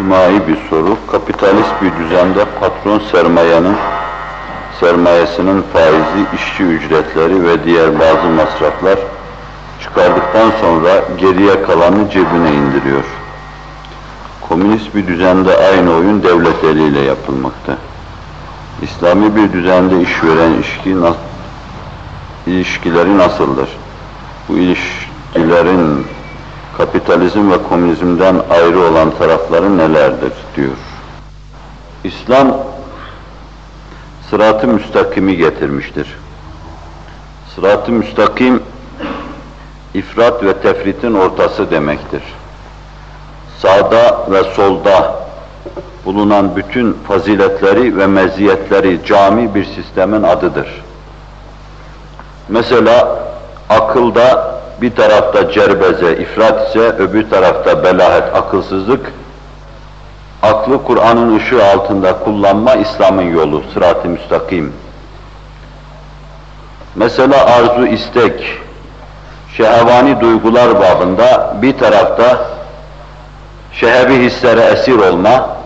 İçtimai bir soru. Kapitalist bir düzende patron sermayenin sermayesinin faizi, işçi ücretleri ve diğer bazı masraflar çıkardıktan sonra geriye kalanı cebine indiriyor. Komünist bir düzende aynı oyun devlet eliyle yapılmakta. İslami bir düzende işveren ilişki, ilişkileri nasıldır? Bu ilişkilerin kapitalizm ve komünizmden ayrı olan tarafları nelerdir diyor. İslam sırat-ı müstakimi getirmiştir. Sırat-ı müstakim ifrat ve tefritin ortası demektir. Sağda ve solda bulunan bütün faziletleri ve meziyetleri cami bir sistemin adıdır. Mesela akılda bir tarafta cerbeze, ifrat ise öbür tarafta belahet, akılsızlık, aklı Kur'an'ın ışığı altında kullanma İslam'ın yolu, sırat-ı müstakim. Mesela arzu, istek, şehvani duygular babında bir tarafta şehevi hislere esir olma,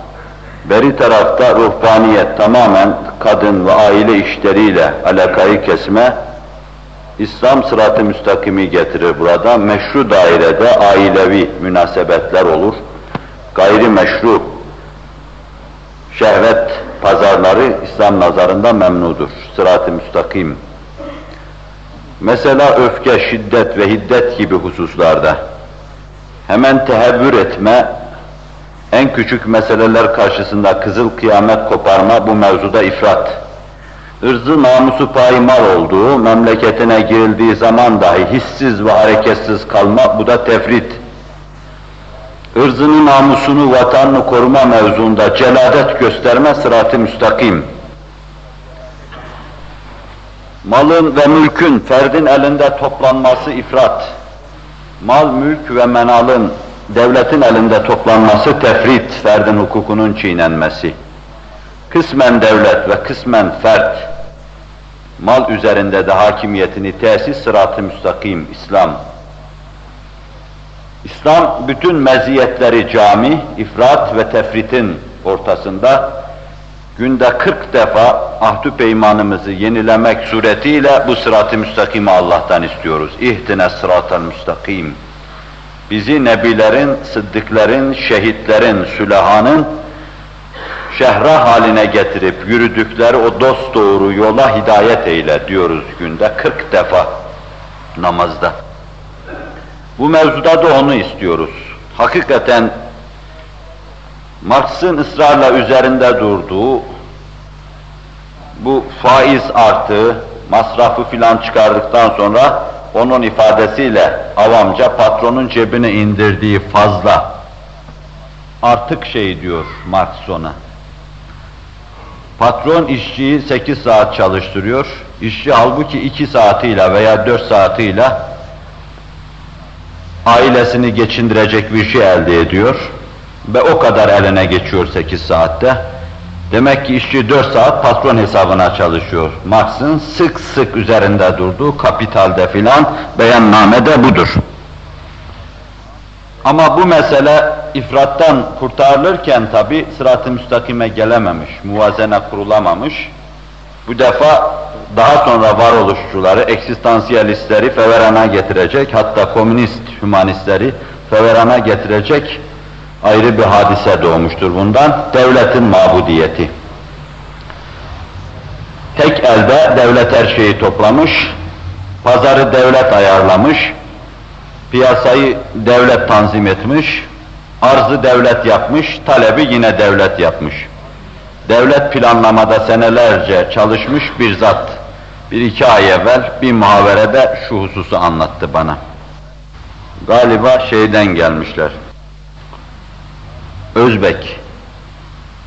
beri tarafta ruhbaniyet tamamen kadın ve aile işleriyle alakayı kesme, İslam sırat-ı müstakimi getirir burada. Meşru dairede ailevi münasebetler olur. Gayri meşru şehvet pazarları İslam nazarında memnudur. Sırat-ı müstakim. Mesela öfke, şiddet ve hiddet gibi hususlarda hemen tehevvür etme, en küçük meseleler karşısında kızıl kıyamet koparma bu mevzuda ifrat. Irzı namusu payimal olduğu, memleketine girildiği zaman dahi hissiz ve hareketsiz kalma, bu da tefrit. Irzını, namusunu, vatanını koruma mevzuunda celadet gösterme sırat-ı müstakim. Malın ve mülkün ferdin elinde toplanması ifrat. Mal, mülk ve menalın devletin elinde toplanması tefrit, ferdin hukukunun çiğnenmesi. Kısmen devlet ve kısmen fert, mal üzerinde de hakimiyetini tesis sırat-ı müstakim, İslam. İslam bütün meziyetleri cami, ifrat ve tefritin ortasında günde 40 defa ahdü peymanımızı yenilemek suretiyle bu sırat-ı müstakimi Allah'tan istiyoruz. İhtine sırat-ı müstakim. Bizi nebilerin, sıddıkların, şehitlerin, sülahanın şehra haline getirip yürüdükleri o dost doğru yola hidayet eyle diyoruz günde 40 defa namazda. Bu mevzuda da onu istiyoruz. Hakikaten Marx'ın ısrarla üzerinde durduğu bu faiz artığı, masrafı filan çıkardıktan sonra onun ifadesiyle avamca patronun cebine indirdiği fazla artık şey diyor Marx ona. Patron işçiyi 8 saat çalıştırıyor. İşçi halbuki 2 saatiyle veya 4 saatiyle ailesini geçindirecek bir şey elde ediyor. Ve o kadar eline geçiyor 8 saatte. Demek ki işçi 4 saat patron hesabına çalışıyor. Marx'ın sık sık üzerinde durduğu kapitalde filan beyannamede budur. Ama bu mesele ifrattan kurtarılırken tabi sırat-ı müstakime gelememiş, muvazene kurulamamış. Bu defa daha sonra varoluşçuları, eksistansiyalistleri feverana getirecek, hatta komünist hümanistleri feverana getirecek ayrı bir hadise doğmuştur bundan. Devletin mabudiyeti. Tek elde devlet her şeyi toplamış, pazarı devlet ayarlamış, piyasayı devlet tanzim etmiş, arzı devlet yapmış, talebi yine devlet yapmış. Devlet planlamada senelerce çalışmış bir zat, bir iki ay evvel bir muhaverede şu hususu anlattı bana. Galiba şeyden gelmişler, Özbek.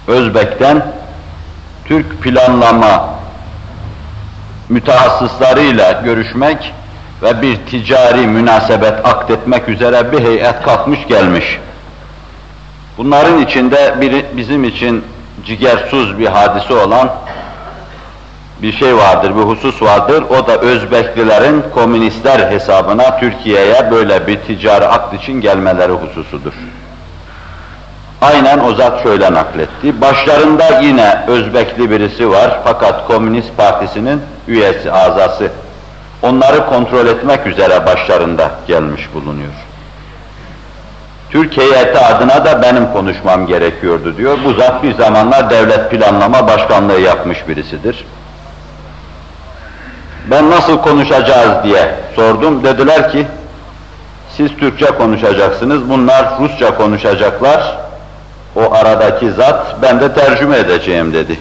Özbek'ten Türk planlama mütehassıslarıyla görüşmek ve bir ticari münasebet akdetmek üzere bir heyet kalkmış gelmiş. Bunların içinde bir, bizim için cigersuz bir hadise olan bir şey vardır, bir husus vardır. O da Özbeklilerin komünistler hesabına Türkiye'ye böyle bir ticari akt için gelmeleri hususudur. Aynen o zat şöyle nakletti. Başlarında yine Özbekli birisi var fakat Komünist Partisi'nin üyesi, azası. Onları kontrol etmek üzere başlarında gelmiş bulunuyor. Türk heyeti adına da benim konuşmam gerekiyordu diyor. Bu zat bir zamanlar devlet planlama başkanlığı yapmış birisidir. Ben nasıl konuşacağız diye sordum. Dediler ki, siz Türkçe konuşacaksınız, bunlar Rusça konuşacaklar. O aradaki zat, ben de tercüme edeceğim dedi.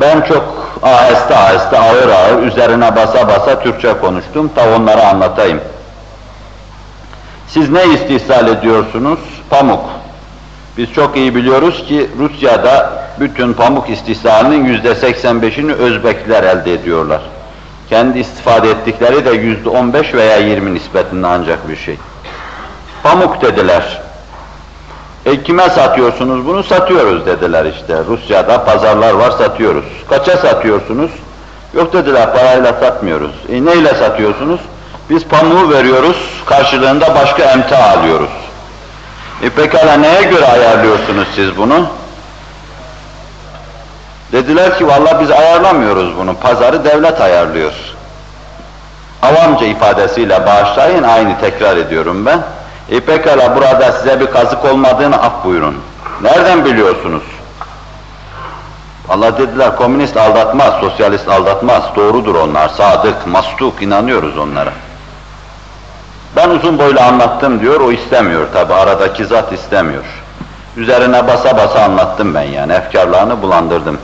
Ben çok aheste aheste, ağır ağır, üzerine basa basa Türkçe konuştum, ta onlara anlatayım. Siz ne istihsal ediyorsunuz? Pamuk. Biz çok iyi biliyoruz ki Rusya'da bütün pamuk istihsalinin yüzde 85'ini Özbekler elde ediyorlar. Kendi istifade ettikleri de yüzde 15 veya 20 nispetinde ancak bir şey. Pamuk dediler. E kime satıyorsunuz bunu? Satıyoruz dediler işte. Rusya'da pazarlar var satıyoruz. Kaça satıyorsunuz? Yok dediler parayla satmıyoruz. E neyle satıyorsunuz? Biz pamuğu veriyoruz, karşılığında başka emtia alıyoruz. E pekala neye göre ayarlıyorsunuz siz bunu? Dediler ki vallahi biz ayarlamıyoruz bunu, pazarı devlet ayarlıyor. Avamca ifadesiyle bağışlayın, aynı tekrar ediyorum ben. E pekala burada size bir kazık olmadığını af buyurun. Nereden biliyorsunuz? Allah dediler komünist aldatmaz, sosyalist aldatmaz, doğrudur onlar, sadık, mastuk, inanıyoruz onlara. Ben uzun boylu anlattım diyor, o istemiyor tabi, aradaki zat istemiyor. Üzerine basa basa anlattım ben yani, efkarlarını bulandırdım.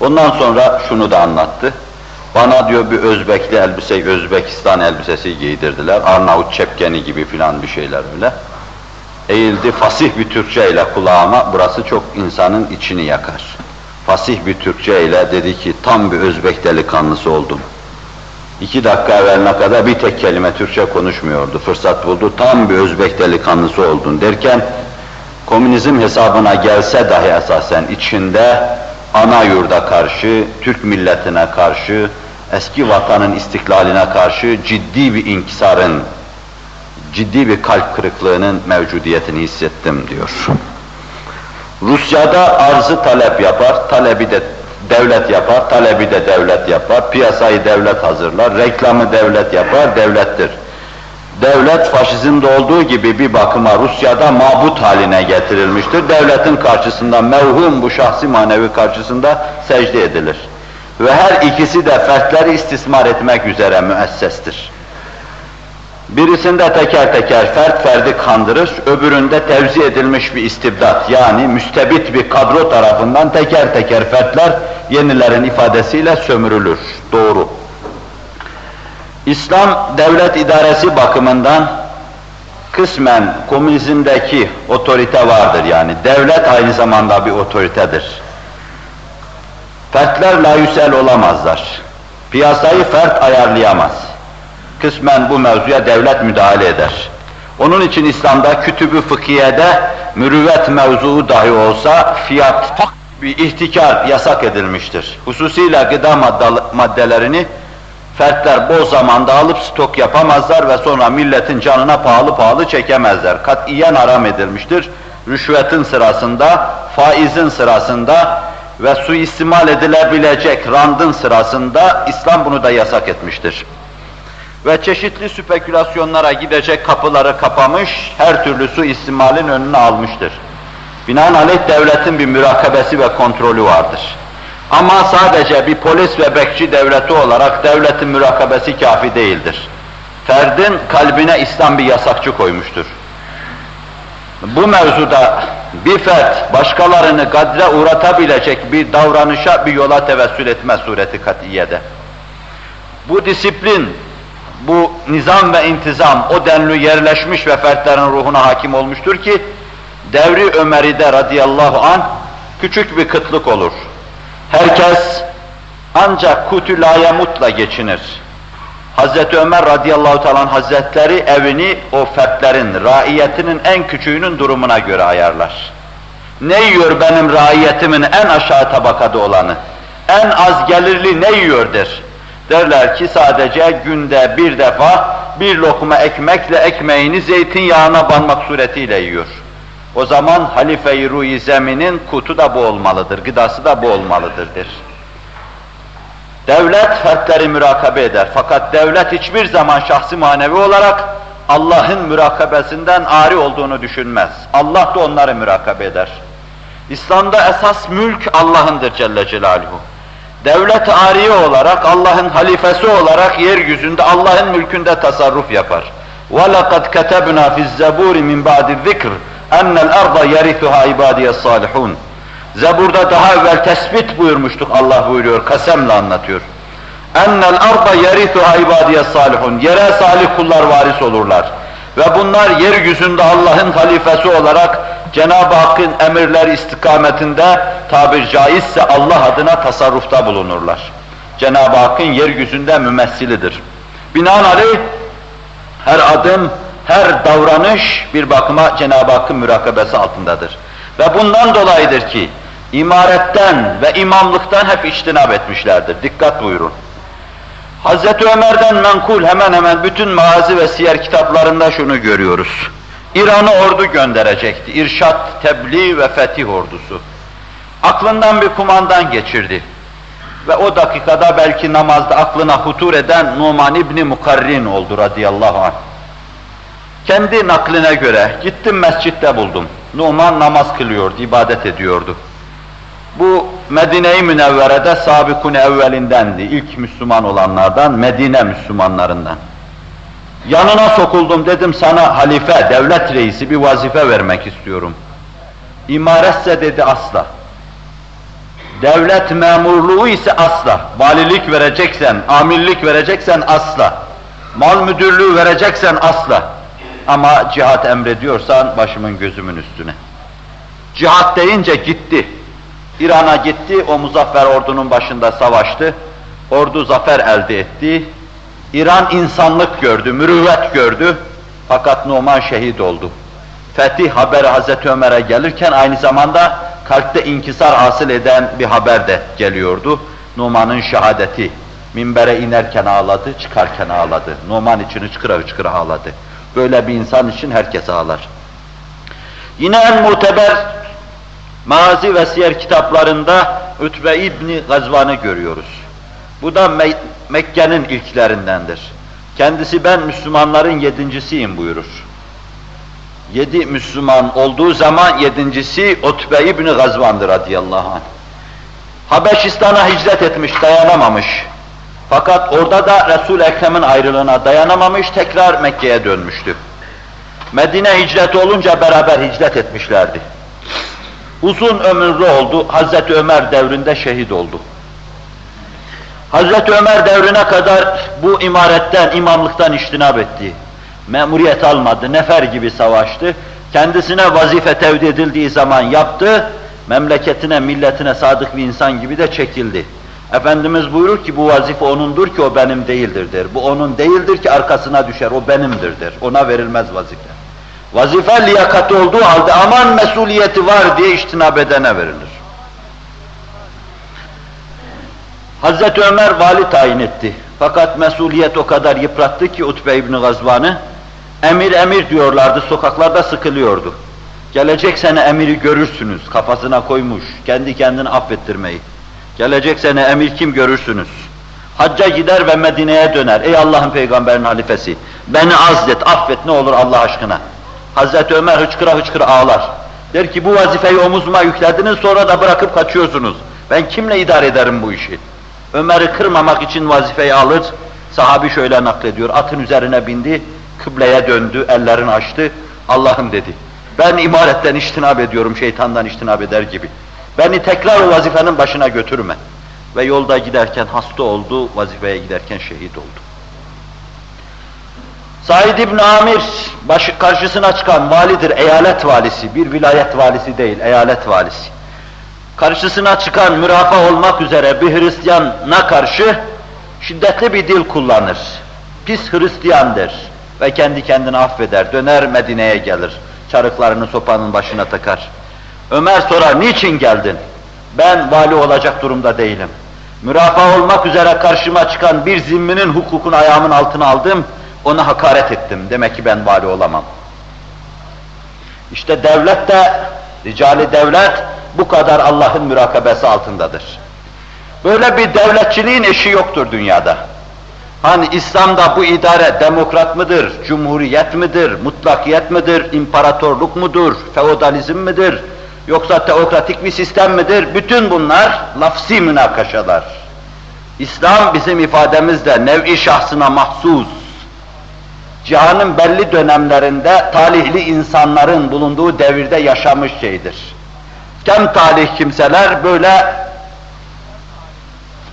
Ondan sonra şunu da anlattı. Bana diyor bir Özbekli elbise, Özbekistan elbisesi giydirdiler. Arnavut çepkeni gibi filan bir şeyler öyle. Eğildi fasih bir Türkçe ile kulağıma, burası çok insanın içini yakar. Fasih bir Türkçe ile dedi ki tam bir Özbek delikanlısı oldum. İki dakika evveline kadar bir tek kelime Türkçe konuşmuyordu. Fırsat buldu, tam bir Özbek delikanlısı oldun derken, komünizm hesabına gelse dahi esasen içinde ana yurda karşı, Türk milletine karşı, eski vatanın istiklaline karşı ciddi bir inkisarın, ciddi bir kalp kırıklığının mevcudiyetini hissettim diyor. Rusya'da arzı talep yapar, talebi de devlet yapar, talebi de devlet yapar, piyasayı devlet hazırlar, reklamı devlet yapar, devlettir. Devlet faşizmde olduğu gibi bir bakıma Rusya'da mabut haline getirilmiştir. Devletin karşısında mevhum bu şahsi manevi karşısında secde edilir. Ve her ikisi de fertleri istismar etmek üzere müessestir. Birisinde teker teker fert ferdi kandırır, öbüründe tevzi edilmiş bir istibdat yani müstebit bir kadro tarafından teker teker fertler yenilerin ifadesiyle sömürülür. Doğru. İslam devlet idaresi bakımından kısmen komünizmdeki otorite vardır yani. Devlet aynı zamanda bir otoritedir. Fertler layüsel olamazlar. Piyasayı fert ayarlayamaz. Kısmen bu mevzuya devlet müdahale eder. Onun için İslam'da kütübü fıkhiyede mürüvvet mevzuu dahi olsa fiyat bir ihtikar yasak edilmiştir. Hususiyle gıda maddelerini fertler bol zamanda alıp stok yapamazlar ve sonra milletin canına pahalı pahalı çekemezler. Katiyen haram edilmiştir. Rüşvetin sırasında, faizin sırasında ve suistimal edilebilecek randın sırasında İslam bunu da yasak etmiştir. Ve çeşitli spekülasyonlara gidecek kapıları kapamış, her türlü suistimalin önünü almıştır. Binaenaleyh devletin bir mürakabesi ve kontrolü vardır. Ama sadece bir polis ve bekçi devleti olarak devletin mürakabesi kafi değildir. Ferdin kalbine İslam bir yasakçı koymuştur. Bu mevzuda bir fert başkalarını gadre uğratabilecek bir davranışa, bir yola tevessül etme sureti katiyede. Bu disiplin, bu nizam ve intizam o denli yerleşmiş ve fertlerin ruhuna hakim olmuştur ki, devri Ömer'de radıyallahu an küçük bir kıtlık olur. Herkes ancak kutülaya mutla geçinir. Hazreti Ömer radıyallahu teala hazretleri evini o fertlerin, raiyetinin en küçüğünün durumuna göre ayarlar. Ne yiyor benim raiyetimin en aşağı tabakada olanı? En az gelirli ne yiyor der. Derler ki sadece günde bir defa bir lokma ekmekle ekmeğini zeytinyağına banmak suretiyle yiyor. O zaman halife-i ruh zeminin kutu da bu olmalıdır, gıdası da bu olmalıdır der. Devlet fertleri mürakabe eder. Fakat devlet hiçbir zaman şahsi manevi olarak Allah'ın mürakabesinden ari olduğunu düşünmez. Allah da onları mürakabe eder. İslam'da esas mülk Allah'ındır Celle Celaluhu. Devlet ariye olarak, Allah'ın halifesi olarak yeryüzünde Allah'ın mülkünde tasarruf yapar. وَلَقَدْ كَتَبْنَا فِي الزَّبُورِ مِنْ بَعْدِ الذِّكْرِ اَنَّ الْاَرْضَ يَرِثُهَا عِبَادِيَ الصَّالِحُونَ Zebur'da daha evvel tespit buyurmuştuk Allah buyuruyor, kasemle anlatıyor. Ennel arda yerithuha ibadiye salihun. Yere salih kullar varis olurlar. Ve bunlar yeryüzünde Allah'ın halifesi olarak Cenab-ı Hakk'ın emirleri istikametinde tabir caizse Allah adına tasarrufta bulunurlar. Cenab-ı Hakk'ın yeryüzünde mümessilidir. Binaenaleyh her adım, her davranış bir bakıma Cenab-ı Hakk'ın mürakabesi altındadır. Ve bundan dolayıdır ki imaretten ve imamlıktan hep içtinab etmişlerdir. Dikkat buyurun. Hazreti Ömer'den menkul hemen hemen bütün maazi ve siyer kitaplarında şunu görüyoruz. İran'a ordu gönderecekti. İrşat, tebliğ ve fetih ordusu. Aklından bir kumandan geçirdi. Ve o dakikada belki namazda aklına hutur eden Numan İbni Mukarrin oldu radıyallahu anh. Kendi nakline göre gittim mescitte buldum. Numan namaz kılıyordu, ibadet ediyordu. Bu Medine-i Münevvere'de sabikun evvelindendi. ilk Müslüman olanlardan, Medine Müslümanlarından. Yanına sokuldum dedim sana halife, devlet reisi bir vazife vermek istiyorum. İmaretse dedi asla. Devlet memurluğu ise asla. Valilik vereceksen, amirlik vereceksen asla. Mal müdürlüğü vereceksen asla. Ama cihat emrediyorsan başımın gözümün üstüne. Cihat deyince gitti. İran'a gitti, o muzaffer ordunun başında savaştı. Ordu zafer elde etti. İran insanlık gördü, mürüvvet gördü. Fakat Numan şehit oldu. Fetih haberi Hazreti Ömer'e gelirken aynı zamanda kalpte inkisar hasıl eden bir haber de geliyordu. Numan'ın şehadeti. Minbere inerken ağladı, çıkarken ağladı. Numan için hıçkıra hıçkıra ağladı. Böyle bir insan için herkes ağlar. Yine en muteber Mazi ve siyer kitaplarında Ütbe İbni Gazvan'ı görüyoruz. Bu da Me Mekke'nin ilklerindendir. Kendisi ben Müslümanların yedincisiyim buyurur. Yedi Müslüman olduğu zaman yedincisi Utbe İbni Gazvan'dır radıyallahu anh. Habeşistan'a hicret etmiş, dayanamamış. Fakat orada da Resul-i Ekrem'in ayrılığına dayanamamış, tekrar Mekke'ye dönmüştü. Medine hicreti olunca beraber hicret etmişlerdi. Uzun ömürlü oldu, Hazreti Ömer devrinde şehit oldu. Hazreti Ömer devrine kadar bu imaretten, imamlıktan iştinab etti. Memuriyet almadı, nefer gibi savaştı. Kendisine vazife tevdi edildiği zaman yaptı, memleketine, milletine sadık bir insan gibi de çekildi. Efendimiz buyurur ki bu vazife onundur ki o benim değildir der. Bu onun değildir ki arkasına düşer, o benimdir der. Ona verilmez vazife. Vazife liyakati olduğu halde aman mesuliyeti var diye iştinab edene verilir. Hazreti Ömer vali tayin etti. Fakat mesuliyet o kadar yıprattı ki Utbe İbni Gazvan'ı, emir emir diyorlardı, sokaklarda sıkılıyordu. Gelecek sene emiri görürsünüz, kafasına koymuş, kendi kendini affettirmeyi. Gelecek sene emir kim görürsünüz? Hacca gider ve Medine'ye döner. Ey Allah'ın peygamberin halifesi, beni azlet, affet ne olur Allah aşkına. Hazreti Ömer hıçkıra hıçkıra ağlar. Der ki bu vazifeyi omuzuma yüklediniz sonra da bırakıp kaçıyorsunuz. Ben kimle idare ederim bu işi? Ömer'i kırmamak için vazifeyi alır. Sahabi şöyle naklediyor. Atın üzerine bindi, kıbleye döndü, ellerini açtı. Allah'ım dedi. Ben imaretten iştinab ediyorum, şeytandan iştinab eder gibi. Beni tekrar o vazifenin başına götürme. Ve yolda giderken hasta oldu, vazifeye giderken şehit oldu. Said İbn Amir başı karşısına çıkan validir, eyalet valisi, bir vilayet valisi değil, eyalet valisi. Karşısına çıkan mürafa olmak üzere bir Hristiyana karşı şiddetli bir dil kullanır. Pis Hristiyan der ve kendi kendini affeder, döner Medine'ye gelir. Çarıklarını sopanın başına takar. Ömer sorar, niçin geldin? Ben vali olacak durumda değilim. Mürafa olmak üzere karşıma çıkan bir zimminin hukukunu ayağımın altına aldım, ona hakaret ettim. Demek ki ben vali olamam. İşte devlet de, ricali devlet bu kadar Allah'ın mürakabesi altındadır. Böyle bir devletçiliğin eşi yoktur dünyada. Hani İslam'da bu idare demokrat mıdır, cumhuriyet midir, mutlakiyet midir, imparatorluk mudur, feodalizm midir, yoksa teokratik bir sistem midir? Bütün bunlar lafsi münakaşalar. İslam bizim ifademizde nev-i şahsına mahsus, cihanın belli dönemlerinde talihli insanların bulunduğu devirde yaşamış şeydir. Kem talih kimseler böyle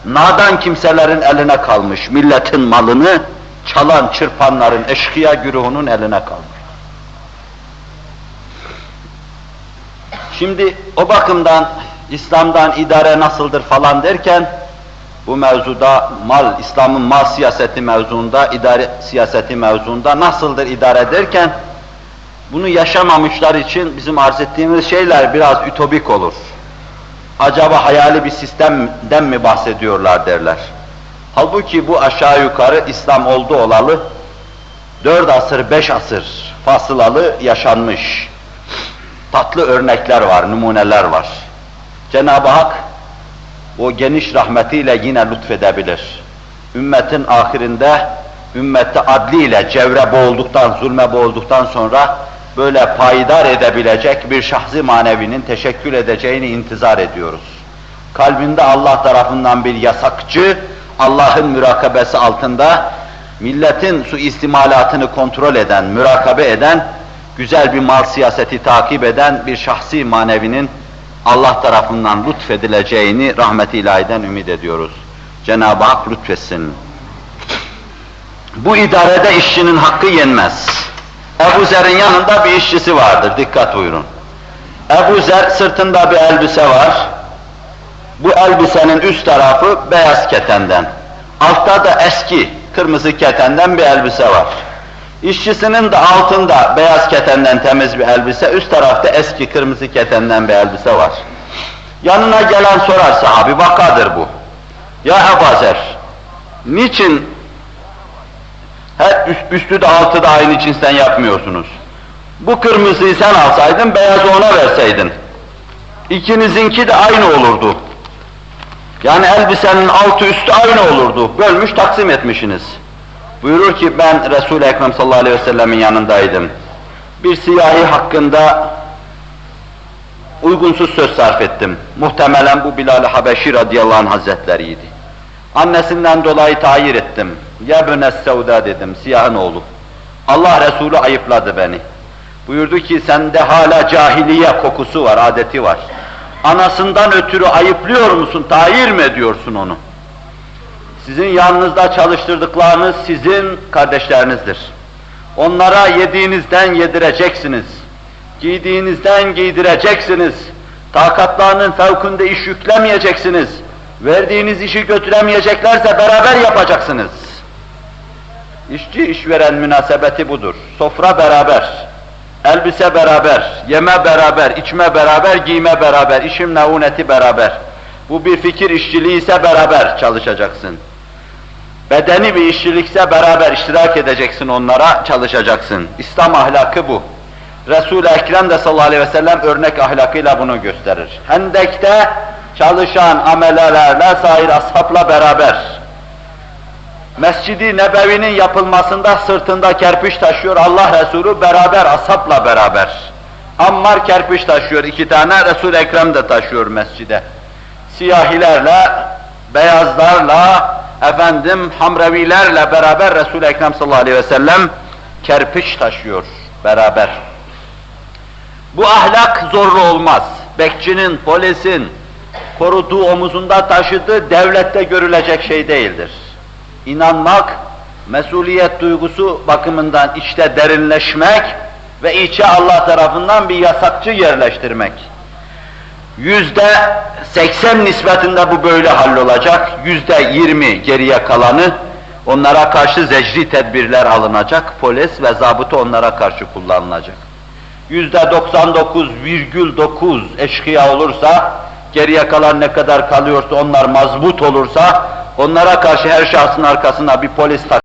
nadan kimselerin eline kalmış, milletin malını çalan, çırpanların, eşkıya güruhunun eline kalmış. Şimdi o bakımdan İslam'dan idare nasıldır falan derken bu mevzuda mal, İslam'ın mal siyaseti mevzuunda, idare siyaseti mevzuunda nasıldır idare derken bunu yaşamamışlar için bizim arz ettiğimiz şeyler biraz ütopik olur. Acaba hayali bir sistemden mi bahsediyorlar derler. Halbuki bu aşağı yukarı İslam oldu olalı dört asır, beş asır fasılalı yaşanmış. Tatlı örnekler var, numuneler var. Cenab-ı Hak o geniş rahmetiyle yine lütfedebilir. Ümmetin ahirinde, ümmette adliyle cevre boğulduktan, zulme boğulduktan sonra böyle payidar edebilecek bir şahsi manevinin teşekkül edeceğini intizar ediyoruz. Kalbinde Allah tarafından bir yasakçı, Allah'ın mürakabesi altında milletin suistimalatını kontrol eden, mürakabe eden, güzel bir mal siyaseti takip eden bir şahsi manevinin Allah tarafından lütfedileceğini rahmet-i ilahiden ümit ediyoruz. Cenab-ı Hak lütfetsin. Bu idarede işçinin hakkı yenmez. Ebu Zer'in yanında bir işçisi vardır, dikkat buyurun. Ebu Zer sırtında bir elbise var. Bu elbisenin üst tarafı beyaz ketenden. Altta da eski kırmızı ketenden bir elbise var. İşçisinin de altında beyaz ketenden temiz bir elbise, üst tarafta eski kırmızı ketenden bir elbise var. Yanına gelen sorar sahabi, vakadır bu. Ya Ebu Zer, niçin hep üst, üstü de altı da aynı cinsten yapmıyorsunuz? Bu kırmızıyı sen alsaydın, beyazı ona verseydin. İkinizinki de aynı olurdu. Yani elbisenin altı üstü aynı olurdu. Bölmüş taksim etmişsiniz. Buyurur ki ben Resul-i Ekrem sallallahu aleyhi ve sellemin yanındaydım. Bir siyahi hakkında uygunsuz söz sarf ettim. Muhtemelen bu Bilal-i Habeşi radıyallahu anh hazretleriydi. Annesinden dolayı tayir ettim. Ya bönes sevda dedim, siyahın oğlu. Allah Resulü ayıpladı beni. Buyurdu ki sende hala cahiliye kokusu var, adeti var. Anasından ötürü ayıplıyor musun, tayir mi ediyorsun onu? Sizin yanınızda çalıştırdıklarınız sizin kardeşlerinizdir. Onlara yediğinizden yedireceksiniz. Giydiğinizden giydireceksiniz. Takatlarının fevkinde iş yüklemeyeceksiniz. Verdiğiniz işi götüremeyeceklerse beraber yapacaksınız. İşçi işveren münasebeti budur. Sofra beraber, elbise beraber, yeme beraber, içme beraber, giyme beraber, işim neuneti beraber. Bu bir fikir işçiliği ise beraber çalışacaksın. Bedeni bir işçilikse beraber iştirak edeceksin onlara, çalışacaksın. İslam ahlakı bu. Resul-i Ekrem de sallallahu aleyhi ve sellem örnek ahlakıyla bunu gösterir. Hendek'te çalışan amelelerle, sair ashapla beraber, Mescidi Nebevi'nin yapılmasında sırtında kerpiç taşıyor Allah Resulü beraber, ashapla beraber. Ammar kerpiç taşıyor iki tane, Resul-i Ekrem de taşıyor mescide. Siyahilerle, beyazlarla, efendim Hamrevilerle beraber Resul-i Ekrem sallallahu aleyhi ve sellem kerpiç taşıyor beraber. Bu ahlak zorlu olmaz. Bekçinin, polisin koruduğu omuzunda taşıdığı devlette görülecek şey değildir. İnanmak, mesuliyet duygusu bakımından içte derinleşmek ve içe Allah tarafından bir yasakçı yerleştirmek. Yüzde seksen nispetinde bu böyle hallolacak, yüzde yirmi geriye kalanı onlara karşı zecri tedbirler alınacak, polis ve zabıta onlara karşı kullanılacak. Yüzde doksan dokuz virgül dokuz eşkıya olursa, geriye kalan ne kadar kalıyorsa onlar mazbut olursa, onlara karşı her şahsın arkasına bir polis tak